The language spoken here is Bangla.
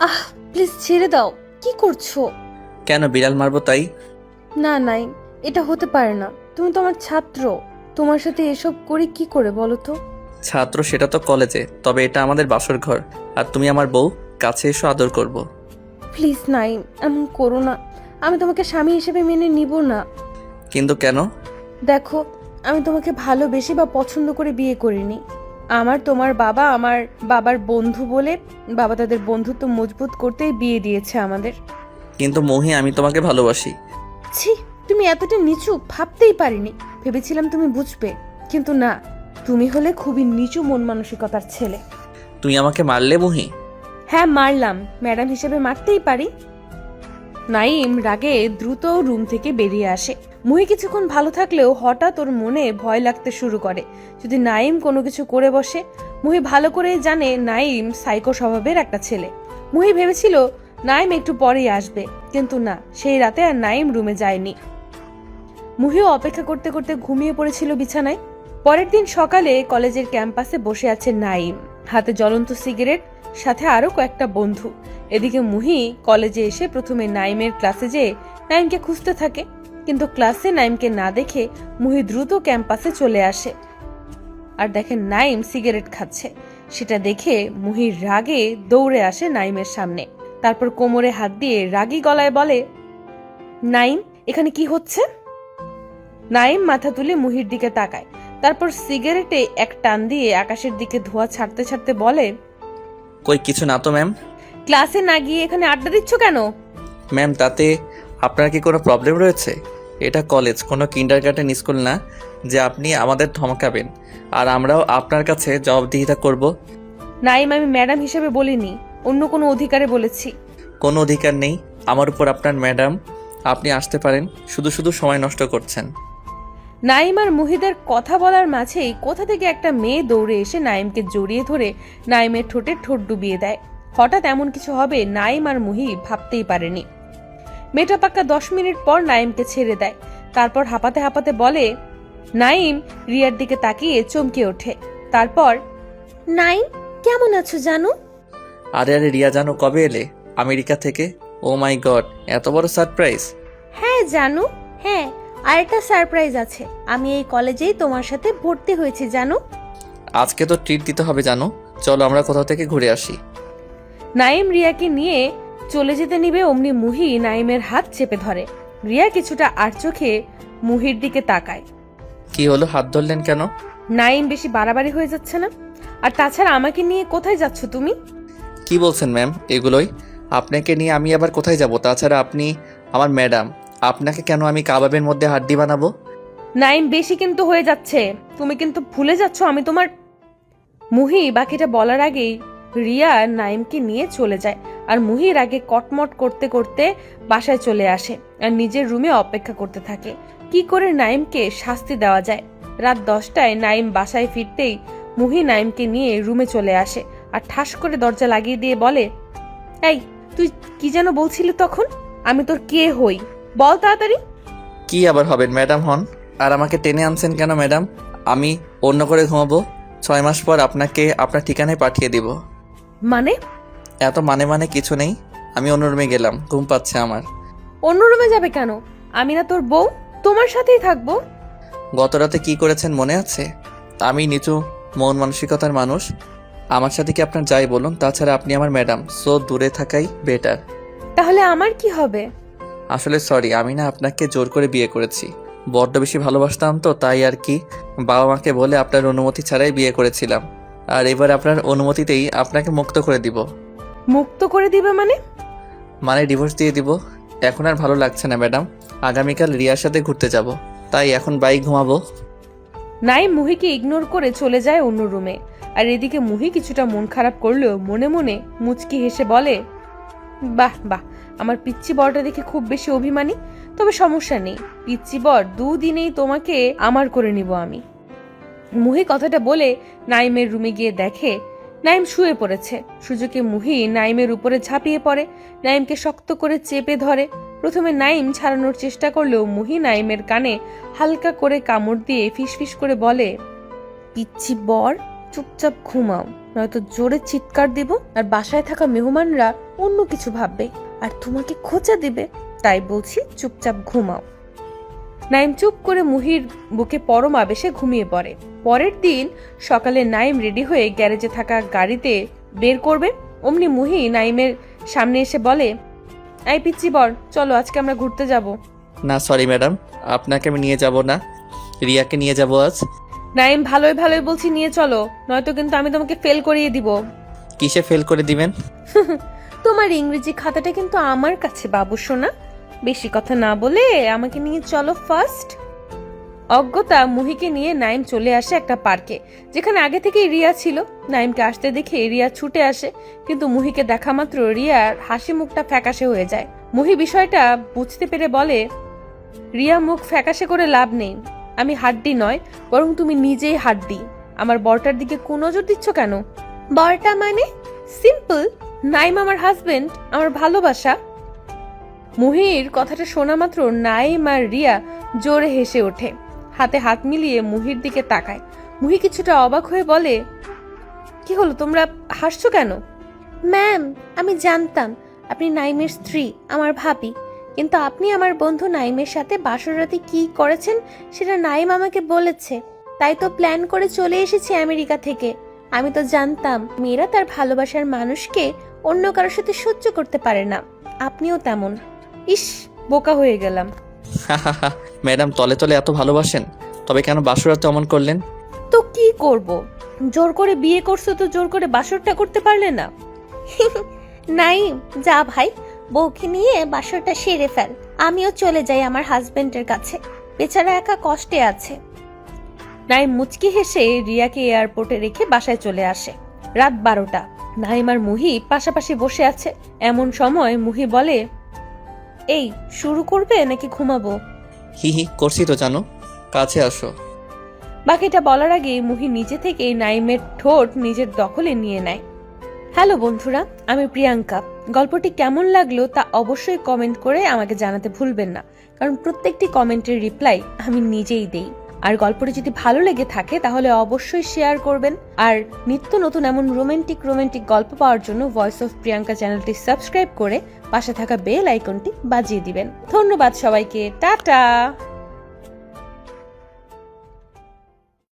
আহ প্লিজ ছেড়ে দাও। কি করছ? কেন বিড়াল মারবো তাই? না নাই এটা হতে পারে না। তুমি তো আমার ছাত্র। তোমার সাথে এসব করে কি করে বলো তো? ছাত্র সেটা তো কলেজে তবে এটা আমাদের বাসর ঘর। আর তুমি আমার বউ কাছে এসো আদর করব। প্লিজ নাই এমন করো না। আমি তোমাকে স্বামী হিসেবে মেনে নিব না। কিন্তু কেন? দেখো আমি তোমাকে ভালোবেসে বা পছন্দ করে বিয়ে করিনি। আমার তোমার বাবা আমার বাবার বন্ধু বলে বাবা তাদের বন্ধুত্ব মজবুত করতেই বিয়ে দিয়েছে আমাদের। কিন্তু মহি আমি তোমাকে ভালোবাসি। ছি তুমি এতটা নিচু ভাবতেই পারিনি। ভেবেছিলাম তুমি বুঝবে কিন্তু না তুমি হলে খুবই নিচু মন মানসিকতার ছেলে। তুই আমাকে মারলে মহি? হ্যাঁ মারলাম। ম্যাডাম হিসেবে মারতেই পারি। নাইম রাগে দ্রুত রুম থেকে বেরিয়ে আসে। মুহি কিছুক্ষণ ভালো থাকলেও হঠাৎ ওর মনে ভয় লাগতে শুরু করে। যদি নাইম কোনো কিছু করে বসে, মুহি ভালো করে জানে নাইম সাইকো স্বভাবের একটা ছেলে। মুহি ভেবেছিল, নাইম একটু পরেই আসবে। কিন্তু না, সেই রাতে আর নাইম রুমে যায়নি। মুহিও অপেক্ষা করতে করতে ঘুমিয়ে পড়েছিল বিছানায়। পরের দিন সকালে কলেজের ক্যাম্পাসে বসে আছে নাইম। হাতে জ্বলন্ত সিগারেট, সাথে আরও কয়েকটা বন্ধু। এদিকে মুহি কলেজে এসে প্রথমে নাইমের ক্লাসে যেয়ে নাইমকে খুঁজতে থাকে। কিন্তু ক্লাসে নাইমকে না দেখে মুহি দ্রুত ক্যাম্পাসে চলে আসে। আর দেখে নাইম সিগারেট খাচ্ছে। সেটা দেখে মুহির রাগে দৌড়ে আসে নাইমের সামনে। তারপর কোমরে হাত দিয়ে রাগী গলায় বলে, নাইম, এখানে কি হচ্ছে? নাইম মাথা তুলে মুহির দিকে তাকায়। তারপর সিগারেটে এক টান দিয়ে আকাশের দিকে ধোঁয়া ছাড়তে ছাড়তে বলে কই কিছু না তো ম্যাম। ক্লাসে না গিয়ে এখানে আড্ডা দিচ্ছ কেন? ম্যাম তাতে আপনার কি কোনো প্রবলেম রয়েছে? এটা কলেজ কোনো কিন্ডার গার্ডেন স্কুল না যে আপনি আমাদের ধমকাবেন। আর আমরাও আপনার কাছে জবাবদিহিতা করব। নাইম আমি ম্যাডাম হিসেবে বলিনি অন্য কোনো অধিকারে বলেছি। কোনো অধিকার নেই। আমার উপর আপনার ম্যাডাম আপনি আসতে পারেন। শুধু শুধু সময় নষ্ট করছেন। নাইম আর মুহিদের কথা বলার মাঝেই কোথা থেকে একটা মেয়ে দৌড়ে এসে নাইমকে জড়িয়ে ধরে নাইমের ঠোঁটে ঠোঁট ডুবিয়ে দেয়। হঠাৎ এমন কিছু হবে নাইম আর মুহি ভাবতেই পারেনি। মেয়েটা পাক্কা দশ মিনিট পর নাইমকে ছেড়ে দেয়। তারপর হাঁপাতে হাঁপাতে বলে নাইম রিয়ার দিকে তাকিয়ে চমকে ওঠে। তারপর নাইম কেমন আছো জানো? আরে আরে রিয়া জানো কবে এলে? আমেরিকা থেকে? ও মাই গড এত বড় সারপ্রাইজ হ্যাঁ জানো হ্যাঁ। আরেকটা সারপ্রাইজ আছে। আমি এই কলেজেই তোমার সাথে ভর্তি হয়েছি জানো? আজকে তো ট্রিট দিতে হবে জানো? চলো আমরা কোথাও থেকে ঘুরে আসি। নাইম রিয়াকে নিয়ে চলে যেতে নিবে অমনি মুহি নাইমের হাত চেপে ধরে। রিয়া কিছুটা আর চোখে মুহির দিকে তাকায়। কি হলো হাত ধরলেন কেন? নাইম বেশি বাড়াবাড়ি হয়ে যাচ্ছে না? আর তাছাড়া আমাকে নিয়ে কোথায় যাচ্ছ তুমি? কি বলছেন ম্যাম এগুলোই? আপনাকে নিয়ে আমি আবার কোথায় যাব? তাছাড়া আপনি আমার ম্যাডাম। আপনাকে কেন আমি কাবাবের মধ্যে হাড্ডি বানাবো? নাইম, বেশি কিন্তু হয়ে যাচ্ছে। তুমি কিন্তু ভুলে যাচ্ছ, আমি তোমার মুহি, বাকিটা বলার আগেই রিয়া নাইমকে নিয়ে চলে যায়। আর মুহির আগে কটমট করতে করতে বাসায় চলে আসে আর নিজের রুমে অপেক্ষা করতে থাকে। কি করে নাইমকে শাস্তি দেওয়া যায়? রাত দশটায় নাইম বাসায় ফিরতেই মুহি নাইমকে নিয়ে রুমে চলে আসে আর ঠাস করে দরজা লাগিয়ে দিয়ে বলে, এই, তুই কি যেন বলছিলি তখন? আমি তোর কে হই? বল তাড়াতাড়ি। কি আবার হবেন ম্যাডাম হন? আর আমাকে টেনে আনছেন কেন ম্যাডাম? আমি অন্য করে ঘুমাবো। ছয় মাস পর আপনাকে আপনার ঠিকানায় পাঠিয়ে দিব। মানে? এত মানে মানে কিছু নেই। আমি অন্য রুমে গেলাম ঘুম পাচ্ছে আমার। অন্য রুমে যাবে কেন? আমি না তোর বউ তোমার সাথেই থাকব। গত রাতে কি করেছেন মনে আছে? আমি নিচু মন মানসিকতার মানুষ। আমার সাথে কি আপনার যাই বলুন? তাছাড়া আপনি আমার ম্যাডাম সো দূরে থাকাই বেটার তাহলে আমার কি হবে? আসলে সরি আমি না আপনাকে জোর করে বিয়ে করেছি। বড্ড বেশি ভালোবাসতাম তো তাই আর কি। বাবা মাকে বলে আপনার অনুমতি ছাড়াই বিয়ে করেছিলাম। আর এবার আপনার অনুমতিতেই আপনাকে মুক্ত করে দিব। মুক্ত করে দিবে মানে? মানে ডিভোর্স দিয়ে দিব। এখন আর ভালো লাগছে না ম্যাডাম। আগামীকাল রিয়ার সাথে ঘুরতে যাব। তাই এখন বাইক ঘুমাবো। নাই মুহিকে ইগনোর করে চলে যায় অন্য রুমে আর এদিকে মুহি কিছুটা মন খারাপ করলেও মনে মনে মুচকি হেসে বলে বাহ বাহ আমার পিচ্ছি বরটা দেখে খুব বেশি অভিমানী, তবে সমস্যা নেই। পিচ্ছি বর দুদিনেই তোমাকে আমার করে নিব আমি। মুহি কথাটা বলে নাইমের রুমে গিয়ে দেখে, নাইম শুয়ে পড়েছে। সুযোগে মুহি নাইমের উপরে ঝাঁপিয়ে পড়ে, নাইমকে শক্ত করে চেপে ধরে। প্রথমে নাইম ছাড়ানোর চেষ্টা করলেও মুহি নাইমের কানে হালকা করে কামড় দিয়ে ফিসফিস করে বলে পিচ্ছি বর চুপচাপ ঘুমাও, নয়তো জোরে চিৎকার দিব আর বাসায় থাকা মেহমানরা অন্য কিছু ভাববে আর তোমাকে খোঁচা দিবে। তাই বলছি চুপচাপ ঘুমাও। নাইম চুপ করে মুহির বুকে পরম আবেশে ঘুমিয়ে পড়ে। পরের দিন সকালে নাইম রেডি হয়ে গ্যারেজে থাকা গাড়িতে বের করবে। অমনি মুহি নাইমের সামনে এসে বলে আই পিচ্ছি বর, চলো আজকে আমরা ঘুরতে যাব। না সরি ম্যাডাম আপনাকে আমি নিয়ে যাব না। রিয়াকে নিয়ে যাব আজ। নাইম ভালোই ভালোই বলছি নিয়ে চলো। নয়তো কিন্তু আমি তোমাকে ফেল করিয়ে দিব। কিসে ফেল করে দিবেন? তোমার ইংরেজি খাতাটা কিন্তু আমার কাছে বাবু সোনা। বেশি কথা না বলে আমাকে নিয়ে চলো ফার্স্ট অজ্ঞতা মুহিকে নিয়ে নাইম চলে আসে একটা পার্কে যেখানে আগে থেকেই রিয়া ছিল। নাইমকে আসতে দেখে রিয়া ছুটে আসে কিন্তু মুহিকে দেখা মাত্র রিয়ার হাসি মুখটা ফ্যাকাশে হয়ে যায়। মুহি বিষয়টা বুঝতে পেরে বলে রিয়া মুখ ফ্যাকাশে করে লাভ নেই। আমি হাড্ডি নয়, বরং তুমি নিজেই হাড্ডি। আমার বরটার দিকে কোন নজর দিচ্ছ কেন? বরটা মানে সিম্পল নাইম আমার হাজবেন্ড আমার ভালোবাসা। মুহির কথাটা শোনা মাত্র নাইম আর রিয়া জোরে হেসে ওঠে। হাতে হাত মিলিয়ে মুহির দিকে তাকায়। মুহি কিছুটা অবাক হয়ে বলে, কি হলো, তোমরা হাসছো কেন? ম্যাম আমি জানতাম। আপনি নাইমের স্ত্রী, আমার ভাবি। কিন্তু আপনি আমার বন্ধু নাইমের সাথে বাসরাতে কি করেছেন সেটা নাইম আমাকে বলেছে। তাই তো প্ল্যান করে চলে এসেছি আমেরিকা থেকে। আমি তো জানতাম মেয়েরা তার ভালোবাসার মানুষকে অন্য কারোর সাথে সহ্য করতে পারে না। আপনিও তেমন। ইস বোকা হয়ে গেলাম। ম্যাডাম তলে তলে এত ভালোবাসেন তবে কেন বাসরাতে অমন করলেন? তো কি করব? জোর করে বিয়ে করছ তো জোর করে বাসরটা করতে পারলে না? নাই যা ভাই বউকে নিয়ে বাসরটা সেরে ফেল। আমিও চলে যাই আমার হাজবেন্ডের কাছে। বেচারা একা কষ্টে আছে। নাইম মুচকি হেসে রিয়াকে এয়ারপোর্টে রেখে বাসায় চলে আসে। রাত বারোটা। নাইম আর মুহি পাশাপাশি বসে আছে। এমন সময় মুহি বলে এই শুরু করবে নাকি ঘুমাবো? হি হি করছি তো জানো। কাছে আসো। বাকিটা বলার আগে মুহি নিজে থেকে নাইমের ঠোঁট নিজের দখলে নিয়ে নেয়। হ্যালো বন্ধুরা, আমি প্রিয়াঙ্কা। গল্পটি কেমন লাগল তা অবশ্যই কমেন্ট করে আমাকে জানাতে ভুলবেন না, কারণ প্রত্যেকটি কমেন্টের রিপ্লাই আমি নিজেই দেই। আর গল্পটি যদি ভালো লেগে থাকে, তাহলে অবশ্যই শেয়ার করবেন। আর নিত্য নতুন এমন রোমান্টিক রোমান্টিক গল্প পাওয়ার জন্য ভয়েস অফ প্রিয়াঙ্কা চ্যানেলটি সাবস্ক্রাইব করে পাশে থাকা বেল আইকনটি বাজিয়ে দিবেন। ধন্যবাদ সবাইকে, টাটা!